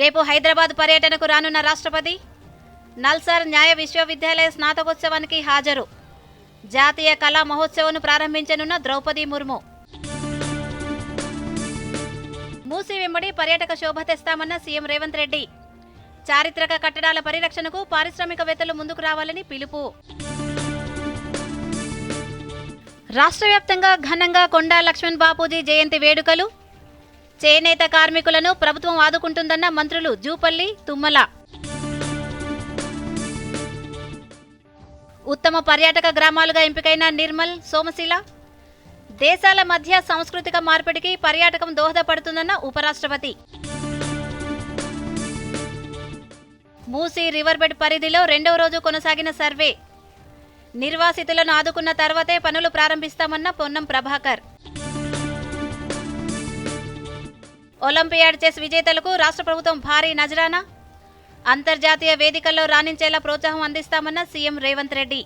రేపు హైదరాబాద్ పర్యటనకు రానున్న రాష్ట్రపతి నల్సార్ న్యాయ విశ్వవిద్యాలయ స్నాతకోత్సవానికి హాజరు. జాతీయ కళా మహోత్సవంను ప్రారంభించనున్న ద్రౌపది ముర్ము. మూసి వెంబడి పర్యాటక శోభ తెస్తామన్న సీఎం రేవంత్ రెడ్డి. చారిత్రక కట్టడాల పరిరక్షణకు పారిశ్రామికవేత్తలు ముందుకు రావాలని పిలుపు. రాష్ట్ర వ్యాప్తంగా ఘనంగా కొండా లక్ష్మణ్ బాపూజీ జయంతి వేడుకలు చేనేత కార్మికులను ప్రభుత్వం ఆదుకుంటుందన్న మంత్రులు జూపల్లి తుమ్మల. ఉత్తమ పర్యాటక గ్రామాలుగా ఎంపికైన నిర్మల్ సోమశిల. దేశాల మధ్య సాంస్కృతిక మార్పిడికి పర్యాటకం దోహదపడుతుందన్న ఉపరాష్ట్రపతి. మూసీ రివర్బెడ్ పరిధిలో రెండవ రోజు కొనసాగిన సర్వే. నిర్వాసితులను ఆదుకున్న తర్వాతే పనులు ప్రారంభిస్తామన్న పొన్నం ప్రభాకర్. ఒలింపియాడ్ చెస్ విజేతలకు రాష్ట్ర ప్రభుత్వం భారీ నజరానా? అంతర్జాతీయ వేదికల్లో రాణించేలా ప్రోత్సాహం అందిస్తామన్న సీఎం రేవంత్ రెడ్డి.